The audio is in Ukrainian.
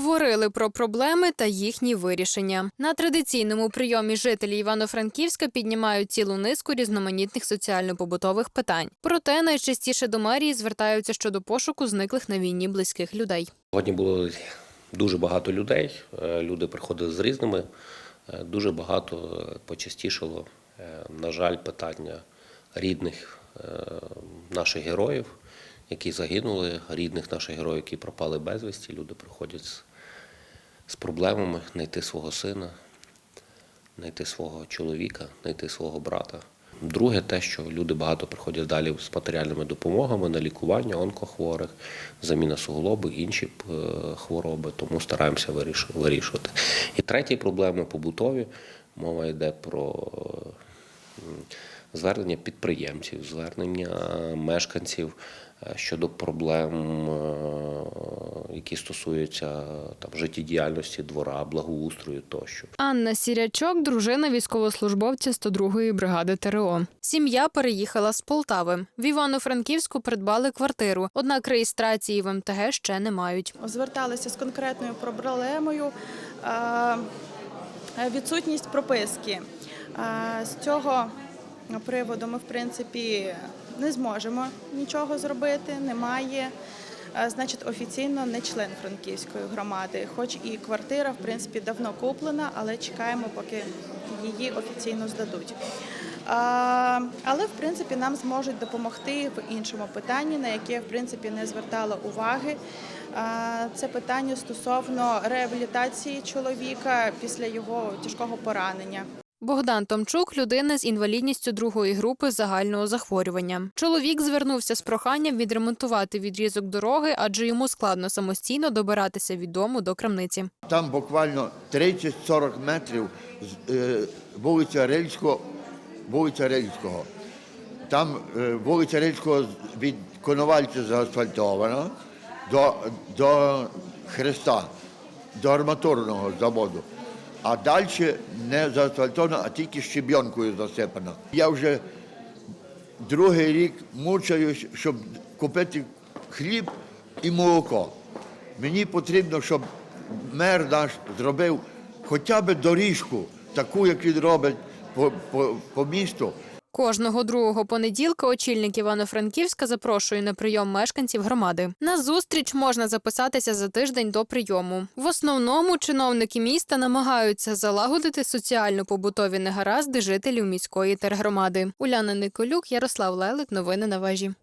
Говорили про проблеми та їхні вирішення. На традиційному прийомі жителі Івано-Франківська піднімають цілу низку різноманітних соціально-побутових питань. Проте найчастіше до мерії звертаються щодо пошуку зниклих на війні близьких людей. Сьогодні було дуже багато людей. е, Люди приходили з різними. е, Дуже багато е, почастішало, на жаль, питання рідних наших героїв, які загинули, рідних наших героїв, які пропали безвісті. Люди приходять з, з проблемами знайти свого сина, знайти свого чоловіка, знайти свого брата. Друге, те, що люди багато приходять далі з матеріальними допомогами на лікування онкохворих, заміна суглоби, інші е, хвороби, тому стараємося вирішувати. І третя проблема побутові. Мова йде про звернення підприємців, звернення мешканців е, щодо проблем, е, які стосуються там життєдіяльності двора, благоустрою тощо. Анна Сірячок, дружина військовослужбовця 102-ї бригади ТРО. Сім'я переїхала з Полтави. В Івано-Франківську придбали квартиру, однак реєстрації в МТГ ще не мають. зверталися з конкретною проблемою е, відсутність прописки. Е, З цього приводу ми, в принципі, не зможемо нічого зробити, немає. Значить, офіційно не член франківської громади, хоч і квартира, в принципі, давно куплена, але чекаємо, поки її офіційно здадуть. Але в принципі нам зможуть допомогти в іншому питанні, на яке в принципі не звертала уваги. Це питання стосовно реабілітації чоловіка після його тяжкого поранення. Богдан Томчук людина з інвалідністю другої групи загального захворювання. Чоловік звернувся з проханням відремонтувати відрізок дороги, адже йому складно самостійно добиратися від дому до крамниці. Там буквально 30-40 метрів е, вулиця Рильського, вулиця Рильського. Там е, вулиця Рильського від Коновальця заасфальтована до, до Хреста, до арматурного заводу. А далі не заасфальтовано, а тільки щебенкою засипано. Я вже другий рік мучаюсь, щоб купити хліб і молоко. Мені потрібно, щоб мер наш зробив хоча б доріжку, таку, як він робить по, по, по місту. Кожного другого понеділка очільник Івано-Франківська запрошує на прийом мешканців громади. На зустріч можна записатися за тиждень до прийому. В основному чиновники міста намагаються залагодити соціально-побутові негаразди жителів міської тергромади. Уляна Николюк, Ярослав Лелик. Новини на вежі.